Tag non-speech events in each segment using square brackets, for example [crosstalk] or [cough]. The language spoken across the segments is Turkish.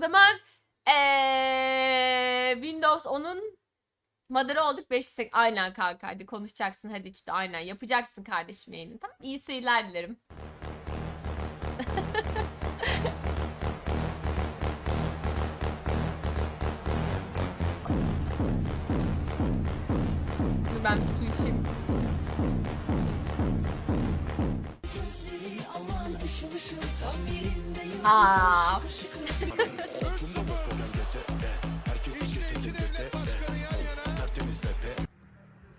zaman ee, Windows 10'un Madara olduk 5 Aynen kanka hadi konuşacaksın hadi işte aynen yapacaksın kardeşim yayını tamam İyi seyirler dilerim. [laughs] Dur ben bir su içeyim. Aa.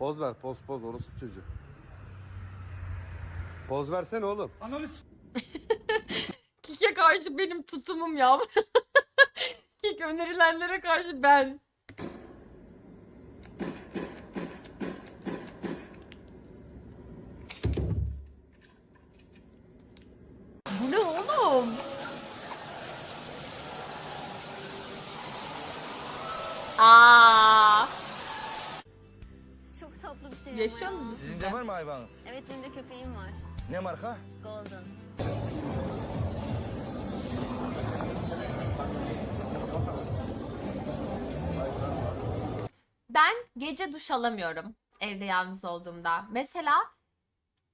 Poz ver poz poz orası çocuğu. Poz versene oğlum. Kik'e karşı benim tutumum ya. [laughs] Kik önerilenlere karşı ben. Bu ne oğlum? Aa, Şey yaşıyor musunuz Sizin siz de de? var mı hayvanınız? Evet benim de köpeğim var. Ne marka? Golden. Ben gece duş alamıyorum evde yalnız olduğumda. Mesela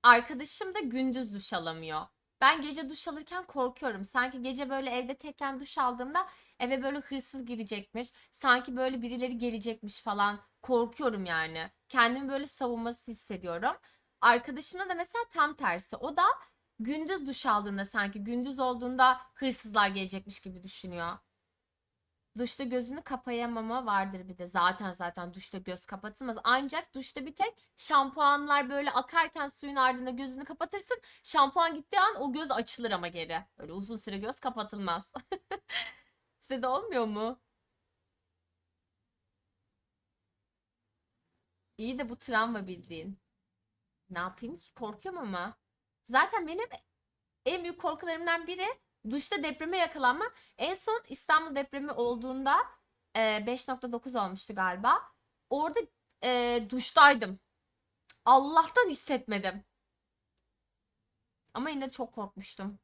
arkadaşım da gündüz duş alamıyor. Ben gece duş alırken korkuyorum. Sanki gece böyle evde tekken duş aldığımda eve böyle hırsız girecekmiş. Sanki böyle birileri gelecekmiş falan. Korkuyorum yani. Kendimi böyle savunması hissediyorum. Arkadaşımda da mesela tam tersi. O da gündüz duş aldığında sanki gündüz olduğunda hırsızlar gelecekmiş gibi düşünüyor. Duşta gözünü kapayamama vardır bir de. Zaten zaten duşta göz kapatılmaz. Ancak duşta bir tek şampuanlar böyle akarken suyun ardında gözünü kapatırsın. Şampuan gittiği an o göz açılır ama geri. Böyle uzun süre göz kapatılmaz. [laughs] Size de olmuyor mu? İyi de bu travma bildiğin. Ne yapayım ki? Korkuyorum ama. Zaten benim en büyük korkularımdan biri duşta depreme yakalanmak. En son İstanbul depremi olduğunda e, 5.9 olmuştu galiba. Orada e, duştaydım. Allah'tan hissetmedim. Ama yine çok korkmuştum.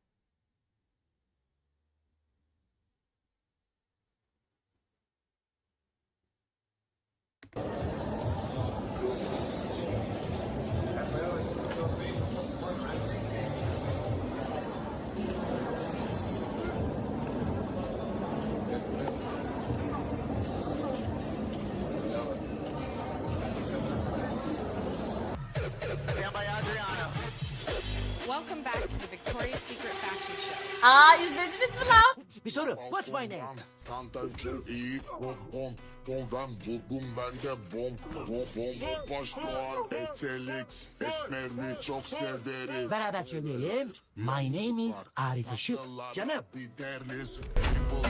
Secret fashion show. Aa izlediniz mi lan? Bir soru. What's my name? Tantancı iyi bom bom bom ben buldum bende bom bom bom baş doğan etelix esmerli çok severiz. Beraber söyleyelim. My name is Arif Işık. Canım. Bir derliz People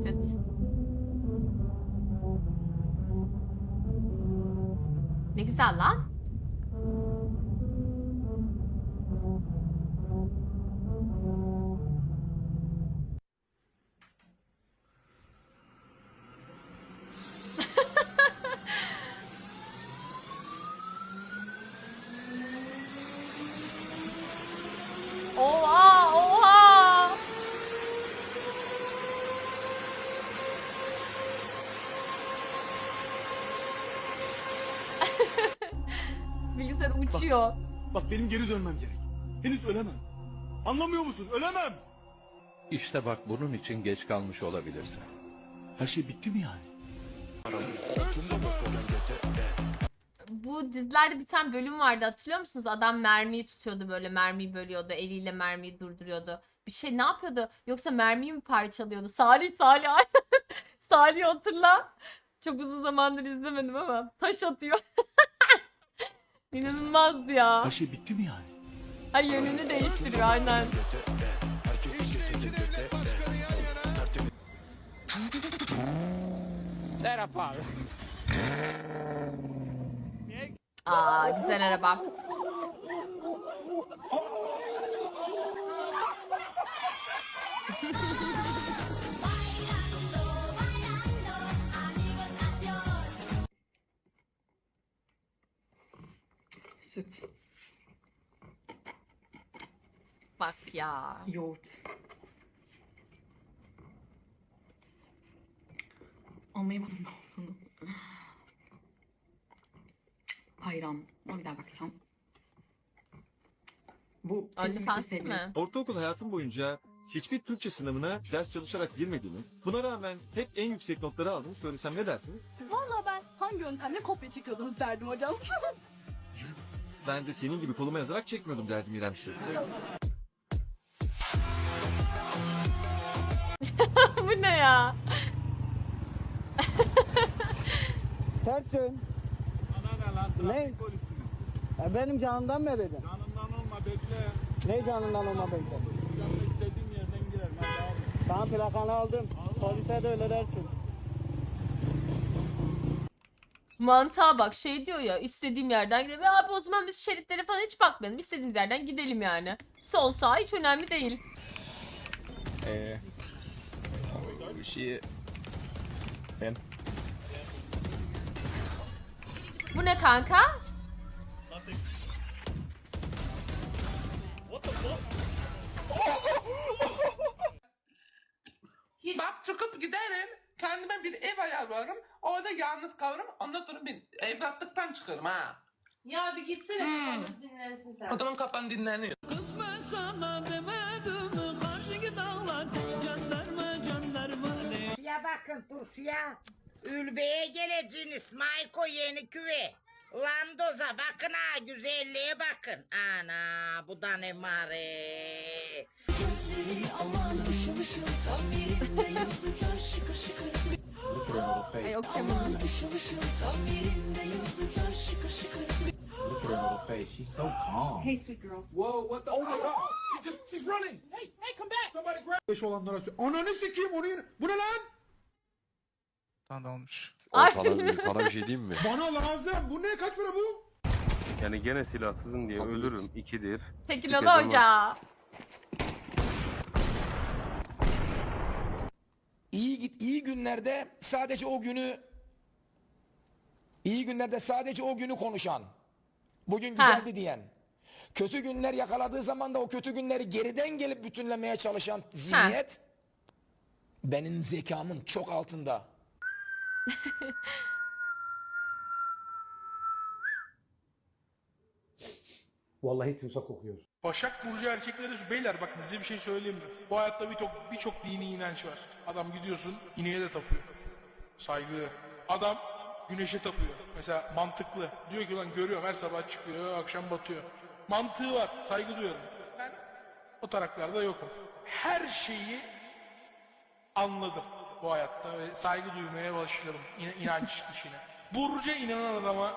Secret. Ne güzel lan. Bilgisayar uçuyor. Bak benim geri dönmem gerek. Henüz ölemem. Anlamıyor musun? Ölemem. İşte bak bunun için geç kalmış olabilirsin. Her şey bitti mi yani? Bu dizilerde bir tane bölüm vardı hatırlıyor musunuz? Adam mermiyi tutuyordu böyle mermiyi bölüyordu. Eliyle mermiyi durduruyordu. Bir şey ne yapıyordu? Yoksa mermiyi mi parçalıyordu? Salih Salih. [laughs] Salih hatırla. Çok uzun zamandır izlemedim ama taş atıyor. [laughs] İnanılmazdı ya. Her şey bitti mi yani? Ay yönünü değiştiriyor aynen. Serap abi. Aa güzel araba. [laughs] Süt, Bak ya. yoğurt. Anlayamadım ne olduğunu. Ayran. Ona bir daha bakacağım. Bu kesinlikle OnlyFans sevgilim. mi? Ortaokul hayatım boyunca hiçbir Türkçe sınavına ders çalışarak girmediğimi, buna rağmen hep en yüksek notları aldığımı söylesem ne dersiniz? Valla ben hangi yöntemle kopya çekiyordunuz derdim hocam. [laughs] Ben de senin gibi koluma yazarak çekmiyordum derdim İrem Su. [laughs] Bu ne ya? Tersin. Ne? E benim canımdan mı edeceksin? Canından olma bekle. Ne canından olma bekle? Canına istediğin yerden girer. Ben plakanı aldım. Polise de öyle dersin. Mantığa bak şey diyor ya istediğim yerden gidelim. Ya Abi o zaman biz şeritlere falan hiç bakmayalım. İstediğimiz yerden gidelim yani. Sol sağ hiç önemli değil. Bu ne kanka? Bak çıkıp giderim. Kendime bir ev ayarlarım. Orada yalnız kalırım. Ondan sonra bir evlatlıktan çıkarım ha. Ya bir gitsene Hmm. dinlensin sen. O zaman kafan dinleniyor. Turşuya bakın turşuya. Ülbeye geleceğiniz Mayko yeni küve. Landoza bakın ha güzelliğe bakın. Ana bu da ne mare. Ay okuyamadım. Hey sweet girl. Whoa, what the? Oh my god! She just, she's running! Hey, hey, come back! Somebody grab... Beş olanlara söyle. Ananı sikeyim onu yine. Bu ne lan? Ay. sana, sana bir şey diyeyim mi? [laughs] Bana lazım. Bu ne? Kaç para bu? Yani gene silahsızım diye ölürüm. İkidir. Tekilalı Sikeceğim hoca. İyi git iyi günlerde sadece o günü iyi günlerde sadece o günü konuşan. Bugün Ha. güzeldi diyen. Kötü günler yakaladığı zaman da o kötü günleri geriden gelip bütünlemeye çalışan zihniyet benim zekamın çok altında. Vallahi timsah kokuyor. Başak Burcu erkekleri beyler bakın size bir şey söyleyeyim mi? Bu hayatta birçok birçok dini inanç var. Adam gidiyorsun ineğe de tapıyor. Saygı. Adam güneşe tapıyor. Mesela mantıklı. Diyor ki lan görüyorum her sabah çıkıyor akşam batıyor. Mantığı var. Saygı duyuyorum. Ben o taraklarda yokum. Her şeyi anladım bu hayatta ve saygı duymaya başladım İna- inanç işine. Burcu'ya inanan adama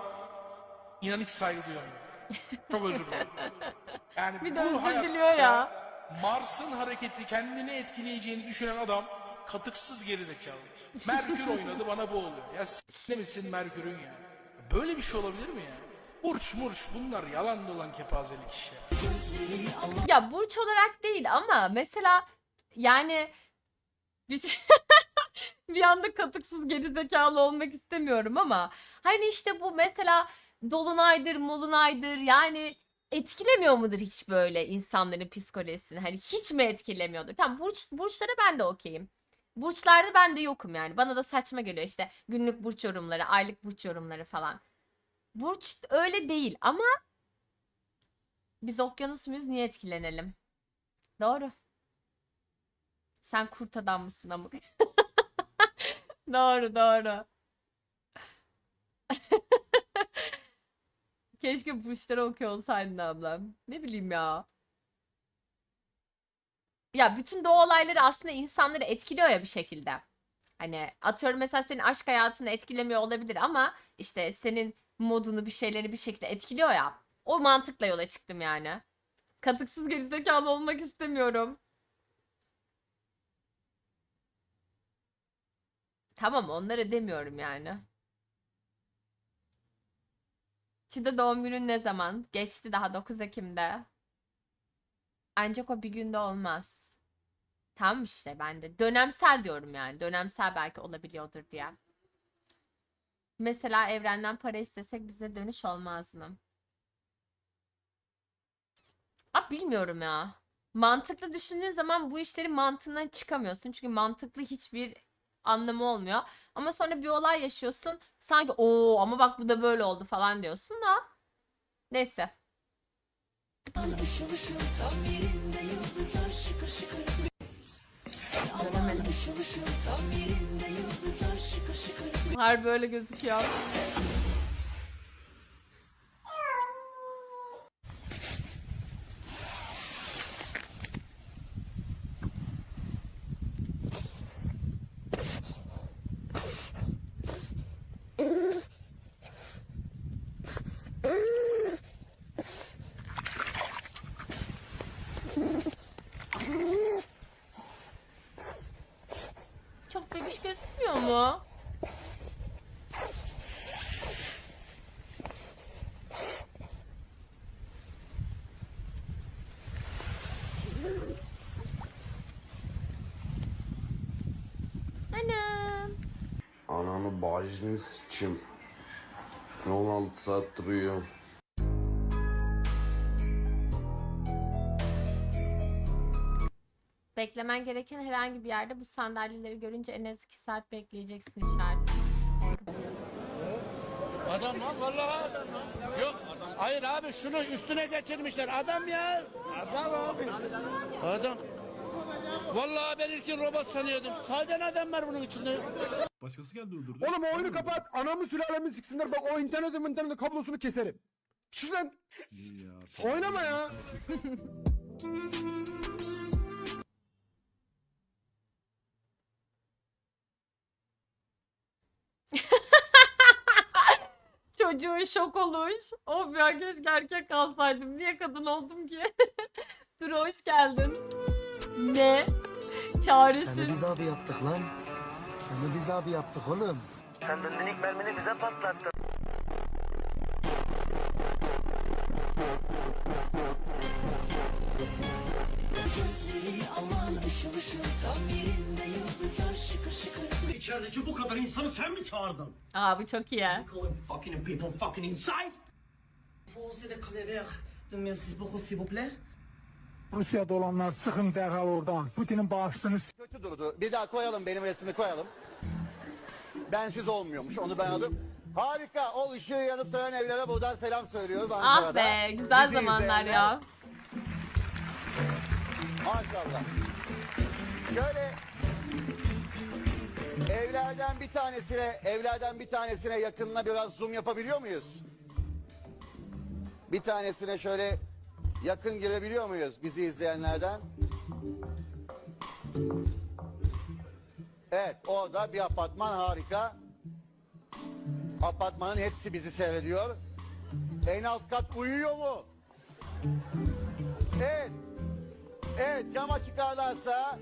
inan hiç saygı duyamıyorum. Çok özür dilerim. Yani Bir de özür diliyor ya. Mars'ın hareketi kendini etkileyeceğini düşünen adam katıksız gerizekalı. Merkür oynadı bana bu oluyor. Ya s**ne misin Merkür'ün ya? Böyle bir şey olabilir mi ya? Burç murç bunlar yalan dolan kepazelik işte. Ya burç olarak değil ama mesela yani bir, [laughs] bir anda katıksız gerizekalı olmak istemiyorum ama hani işte bu mesela dolunaydır molunaydır yani etkilemiyor mudur hiç böyle insanların psikolojisini? Hani hiç mi etkilemiyordur? Tamam burç, burçlara ben de okeyim. Burçlarda ben de yokum yani. Bana da saçma geliyor işte günlük burç yorumları, aylık burç yorumları falan. Burç öyle değil ama biz okyanus muyuz niye etkilenelim? Doğru. Sen kurt adam mısın amık? [laughs] doğru doğru. Keşke burçları okuyor olsaydın ablam. Ne bileyim ya. Ya bütün doğa olayları aslında insanları etkiliyor ya bir şekilde. Hani atıyorum mesela senin aşk hayatını etkilemiyor olabilir ama işte senin modunu bir şeyleri bir şekilde etkiliyor ya. O mantıkla yola çıktım yani. Katıksız gerizekalı olmak istemiyorum. Tamam onları demiyorum yani. Çiğde doğum günün ne zaman? Geçti daha 9 Ekim'de. Ancak o bir günde olmaz. Tamam işte ben de. Dönemsel diyorum yani. Dönemsel belki olabiliyordur diye. Mesela evrenden para istesek bize dönüş olmaz mı? Abi bilmiyorum ya. Mantıklı düşündüğün zaman bu işlerin mantığından çıkamıyorsun. Çünkü mantıklı hiçbir anlamı olmuyor. Ama sonra bir olay yaşıyorsun. Sanki o ama bak bu da böyle oldu falan diyorsun da. Neyse. Harbi öyle gözüküyor. Çok bebiş mu? Anam. Ananı bacını sikim. 16 saat duruyor. Beklemen gereken herhangi bir yerde bu sandalyeleri görünce en az 2 saat bekleyeceksin işareti. Adam lan vallahi adam lan. Yok hayır abi şunu üstüne geçirmişler adam ya. Adam abi. Adam. Vallahi ben ilkin robot sanıyordum. Sahiden adam var bunun içinde. Başkası geldi durdurdu. Oğlum o oyunu kapat. Anamı sülalemi siksinler. Bak o interneti interneti kablosunu keserim. Lan. Oynama ya. [laughs] Çocuğun şok oluş. Of ya keşke erkek kalsaydım. Niye kadın oldum ki? [laughs] Dur hoş geldin. Ne? Çaresiz. abi yaptık lan. Seni biz abi yaptık oğlum. Sen döndün ilk mermini bize patlattın. İçerideki bu kadar insanı sen mi çağırdın? Aa bu çok iyi. Fucking people fucking inside. Rusya'da olanlar çıkın derhal oradan. Putin'in bağışını Kötü durdu. Bir daha koyalım benim resmi koyalım. Bensiz olmuyormuş onu ben aldım. Harika. O ışığı yanıp sönen evlere buradan selam söylüyoruz Ankara'da. Ah be güzel Bizi zamanlar izleyenler, ya. Maşallah. Şöyle evlerden bir tanesine, evlerden bir tanesine yakınına biraz zoom yapabiliyor muyuz? Bir tanesine şöyle yakın girebiliyor muyuz bizi izleyenlerden? Evet, orada bir apartman harika. Apartmanın hepsi bizi seyrediyor. En alt kat uyuyor mu? Evet. Evet cama çıkarlarsa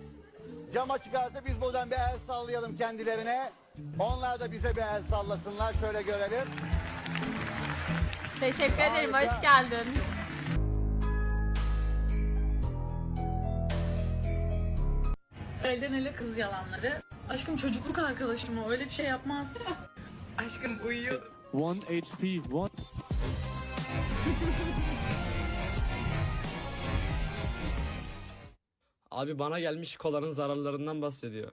cama çıkarsa biz buradan bir el sallayalım kendilerine. Onlar da bize bir el sallasınlar şöyle görelim. Teşekkür ederim Harika. hoş geldin. Elden ele kız yalanları. Aşkım çocukluk arkadaşım o öyle bir şey yapmaz. [laughs] Aşkım uyuyor. 1 HP. 1 Abi bana gelmiş kolanın zararlarından bahsediyor.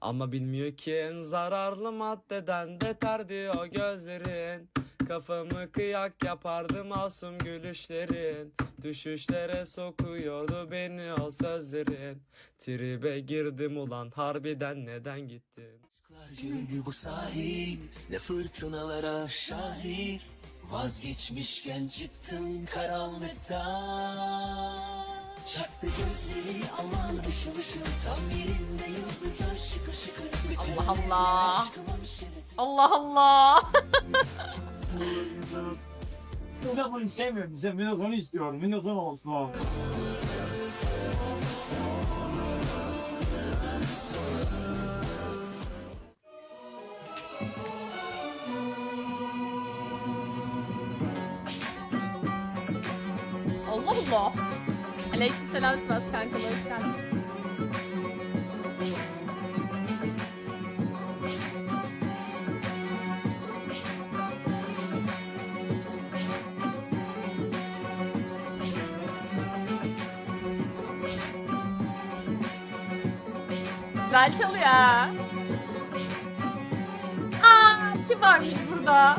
Ama bilmiyor ki en zararlı maddeden beter diyor gözlerin. Kafamı kıyak yapardı masum gülüşlerin. Düşüşlere sokuyordu beni o sözlerin. Tribe girdim ulan harbiden neden gittin? Yürü bu sahil ne fırtınalara şahit Vazgeçmişken çıktın karanlıktan Çaktı gözleri aman ışıl ışıl Tam yerinde yıldızlar şıkır şıkır Bütün Allah Allah. aşkımın şerefi Allah Allah. Ben bunu istemiyorum. Bize Minozan'ı istiyorum. Minozan olsun. Aleykümselam Sivas kankalı hoş geldin. Güzel çalıyor. Aa, kim varmış burada?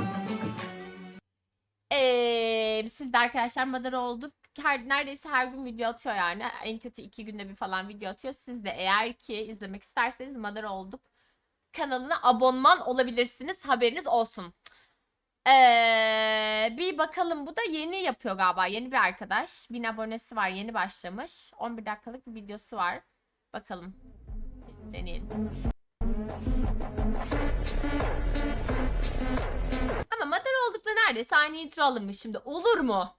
Ee, biz siz de arkadaşlar madara olduk. Her, neredeyse her gün video atıyor yani. En kötü iki günde bir falan video atıyor. Siz de eğer ki izlemek isterseniz madara olduk. Kanalına abonman olabilirsiniz. Haberiniz olsun. Ee, bir bakalım bu da yeni yapıyor galiba. Yeni bir arkadaş. 1000 abonesi var. Yeni başlamış. 11 dakikalık bir videosu var. Bakalım. Deneyelim. Ama madara oldukları neredeyse aynı intro alınmış şimdi. Olur mu?